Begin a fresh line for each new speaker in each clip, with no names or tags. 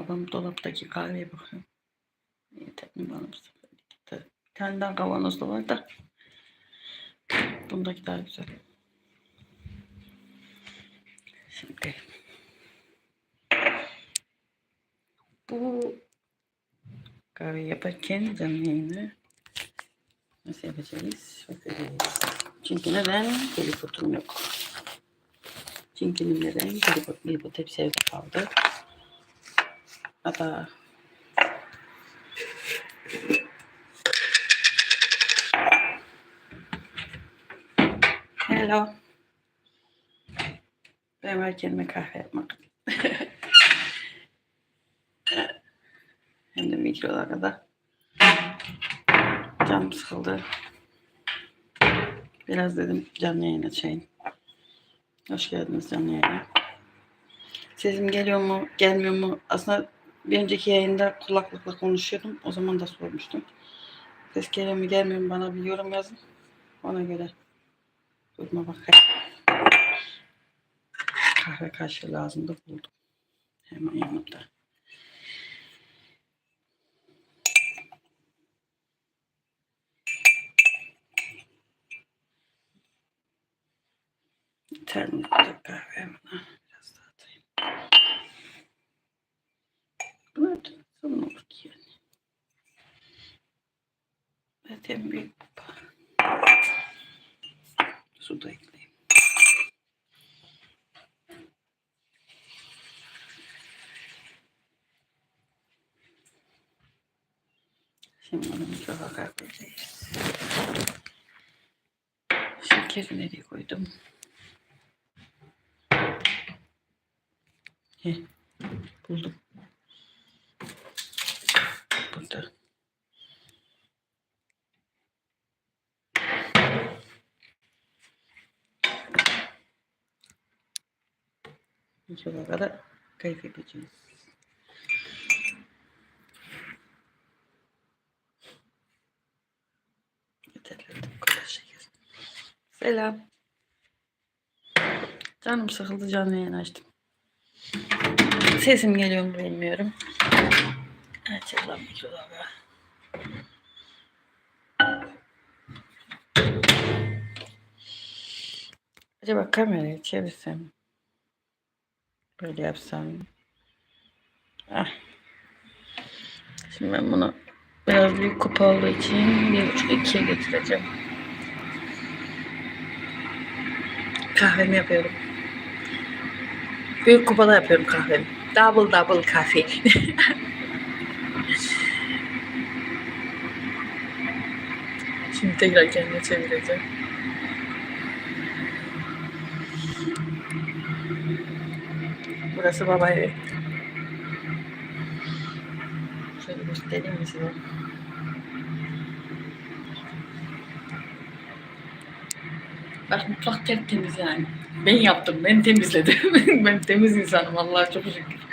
Babam dolaptaki kahveye bakıyor. Yeter mi bana. Bir tane daha kavanoz da var da. Bundaki daha güzel. Şimdi bu kahve yaparken canlı yayını nasıl yapacağız? Bakacağız. Çünkü neden? Telefotum yok. Çünkü neden? Telefon, telefon hepsi evde kaldı. Hatta Hello. Ben var kendime kahve yapmak. Hem de mikrodalgada. Canım sıkıldı. Biraz dedim canlı yayın açayım. Hoş geldiniz canlı yayına. Sesim geliyor mu, gelmiyor mu? Aslında bir önceki yayında kulaklıkla konuşuyordum. O zaman da sormuştum. Ses geliyor mu, gelmiyor mu bana bir yorum yazın. Ona göre duruma bakayım. Kahve kaşığı lazım da buldum. Hemen yanımda. Termokta kahve buna biraz daha atayım. Da sorun olur ki yani. Zaten büyük kupa. Su da ekleyeyim. Şimdi bunu mikrodalgaya koyacağız. Şekeri nereye koydum? Heh, buldum. Burada. Mikrodalgada kayıp yapacağız. Yeterli bu kadar şeker. Selam. Canım sıkıldı canlı yayın açtım. Sesim geliyor mu bilmiyorum. Açalım mikrodalga. Acaba kamerayı çevirsem böyle yapsam ah. Şimdi ben bunu biraz büyük kupa olduğu için bir buçuk ikiye getireceğim. Kahvemi yapıyorum. Büyük kupada yapıyorum kahvemi. Double double kahve. Şimdi tekrar kendine çevireceğim. Burası baba evi. Şöyle göstereyim mi size? Bak mutfak tertemiz yani. Ben yaptım, ben temizledim. ben temiz insanım Allah'a çok şükür.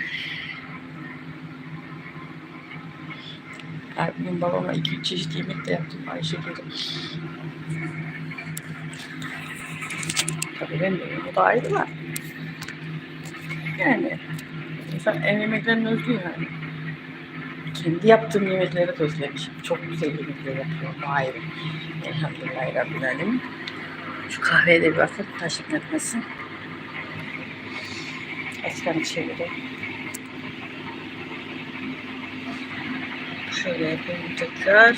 Her gün babama iki üç çeşit yemek de yaptım Ayşe gibi. Tabii ben de o da ayrı da. Yani insan ev yemeklerini özlüyor yani. Kendi yaptığım yemekleri de özlemişim. Çok güzel yemekler yapıyorum. Ayrı. Elhamdülillah Rabbil Alemin. Şu kahveye de bir bakın taşık etmesin. Ekranı çevireyim. Şöyle yapayım tekrar.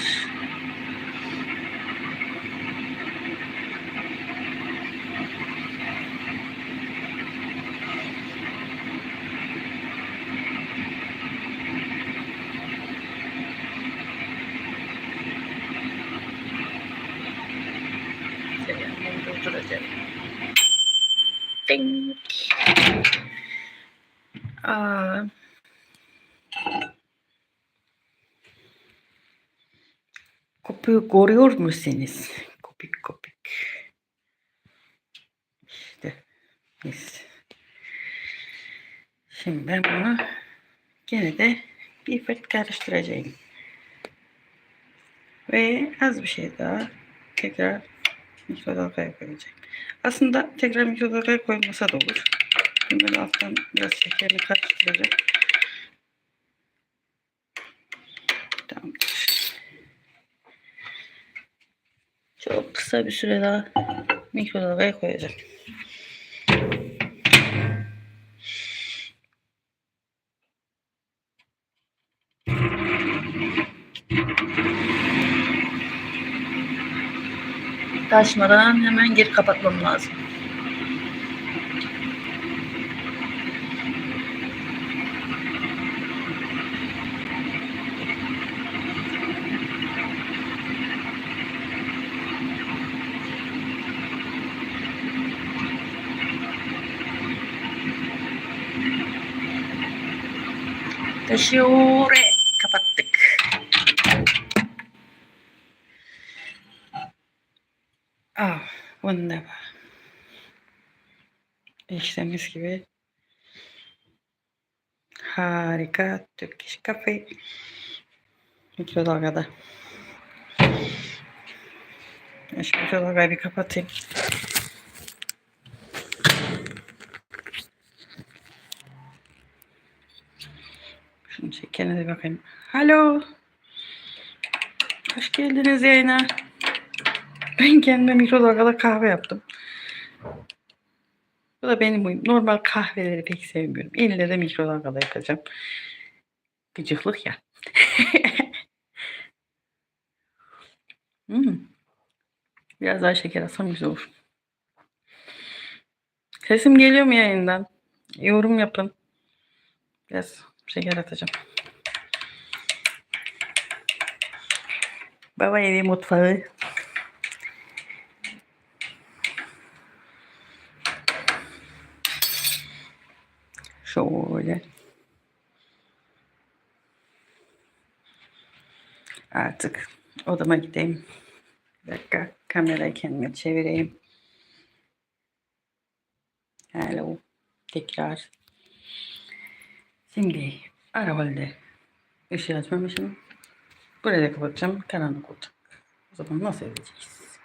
Durduracağım. Ding. Aa. Kopuyu görüyor musunuz? Kopik kopik. İşte. Neyse. Şimdi ben bunu gene de bir fırt karıştıracağım. Ve az bir şey daha tekrar mikrodalgaya koyacağım. Aslında tekrar mikrodalgaya koyulmasa da olur. Şimdi ben alttan biraz şekerini karıştıracağım. Çok kısa bir süre daha mikrodalgaya koyacağım. Taşmadan hemen geri kapatmam lazım. Taşıyor. Kapattık. Ah, wunderbar. İşte mis gibi. Harika. Türk kafe. Mikrodalgada. Şu mikrodalgayı bir kapatayım. Şunu şekerine de bakayım. Alo. Hoş geldiniz yayına. Ben kendime mikrodalgada kahve yaptım. Bu da benim huyum. Normal kahveleri pek sevmiyorum. İlle de mikrodalgada yapacağım. Gıcıklık ya. Hmm. Biraz daha şeker atsam güzel olur. Sesim geliyor mu yayından? Yorum yapın. Biraz şeker atacağım. Baba evi mutfağı. Şöyle. Artık odama gideyim. Bir dakika kamerayı kendime çevireyim. Hello. Tekrar. Şimdi arabayla ışığı açmamışım. Burayı da kapatacağım. Karanlık olacak. O zaman nasıl edeceğiz?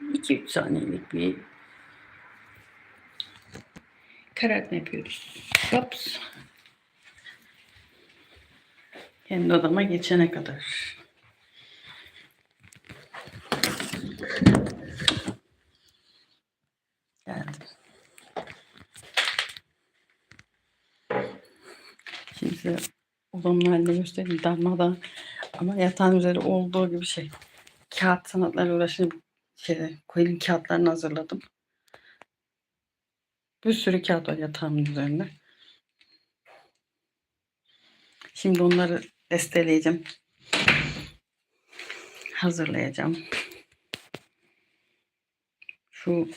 2-3 saniyelik bir karartma yapıyoruz. Hops. Kendi odama geçene kadar. Geldim. Şimdi size odamın halini göstereyim. Darmadan ama yatağın üzeri olduğu gibi şey. Kağıt sanatları uğraşınca şey, koyun kağıtlarını hazırladım. Bir sürü kağıt var yatağımın üzerinde. Şimdi onları desteleyeceğim. Hazırlayacağım. Şu,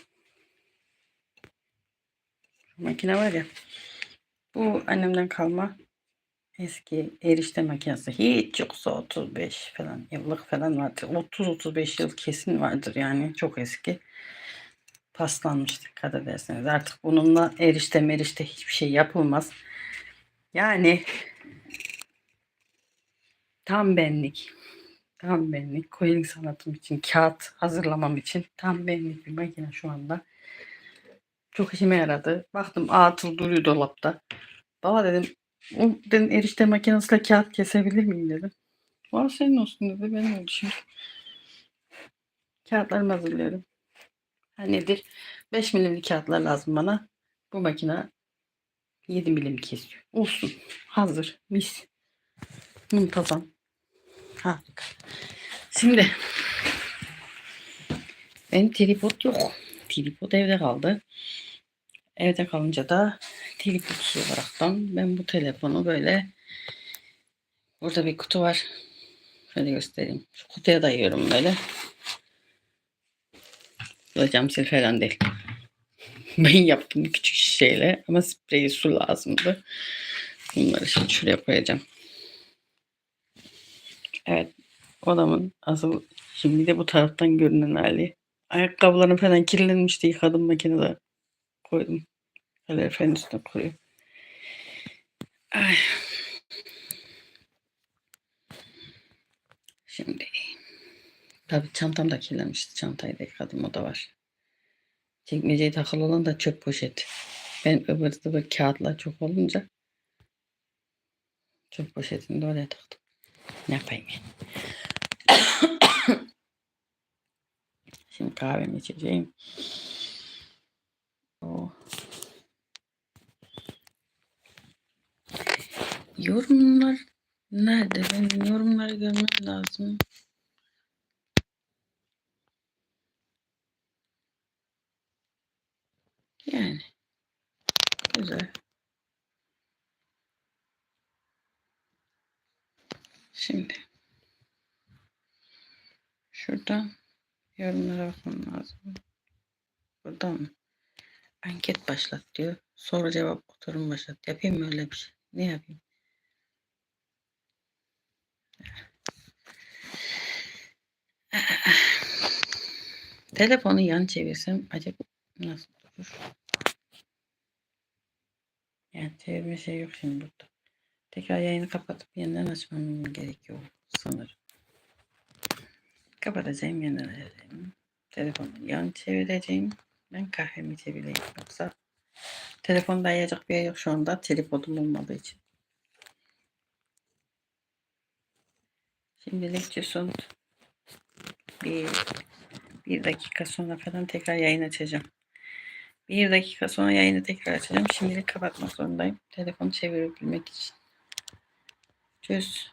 şu makine var ya. Bu annemden kalma eski erişte makinesi. Hiç yoksa 35 falan yıllık falan vardır. 30-35 yıl kesin vardır yani. Çok eski. Paslanmıştı dikkat ederseniz. Artık bununla erişte merişte hiçbir şey yapılmaz. Yani tam benlik. Tam benlik. Coiling sanatım için, kağıt hazırlamam için tam benlik bir makine şu anda. Çok işime yaradı. Baktım atıl duruyor dolapta. Baba dedim, dedim erişte makinesiyle kağıt kesebilir miyim dedim. Var senin olsun dedi. Benim oldu şimdi. Kağıtlarımı hazırlıyorum. Ha nedir? 5 milimlik kağıtlar lazım bana. Bu makine 7 milim kesiyor. Olsun. Hazır. Mis. Muntazam. Harika. Şimdi benim tripod yok. Tripod evde kaldı. Evde kalınca da tripod olaraktan ben bu telefonu böyle burada bir kutu var. Şöyle göstereyim. Şu kutuya dayıyorum böyle. Da cam sil falan değil. Ben yaptım küçük şişeyle ama spreyi su lazımdı. Bunları şimdi şuraya koyacağım. Evet. Odamın asıl şimdi de bu taraftan görünen hali. Ayakkabılarım falan kirlenmişti. Yıkadım makinede. Koydum. Kaloriferin üstüne koyuyorum. Ay. Şimdi tabii çantam da kirlenmişti. Çantayı da yıkadım. O da var. Çekmeceye takılı olan da çöp poşet. Ben öbür ıvır kağıtlar çok olunca Çöp poşetini de oraya taktım. Ne yapayım? Şimdi kahvemi içeceğim. Oh. Yorumlar nerede? Benim yorumları görmem lazım. Yani güzel. Şimdi şuradan yorumlara bakmam lazım. Burada mı? Anket başlat diyor. Soru cevap oturum başlat. Yapayım mı öyle bir şey? Ne yapayım? Telefonu yan çevirsem acaba nasıl durur? Yani çevirme şey yok şimdi burada. Tekrar yayını kapatıp yeniden açmam gerekiyor sanırım. Kapatacağım yeniden açacağım. Telefonu yan çevireceğim. Ben kahvemi çevireyim. Yoksa telefonda ayacak bir yer yok şu anda. Tripodum olmadığı için. Şimdilik cüsund. Bir, bir dakika sonra falan tekrar yayın açacağım. Bir dakika sonra yayını tekrar açacağım. Şimdilik kapatmak zorundayım. Telefonu çevirebilmek için. Çöz.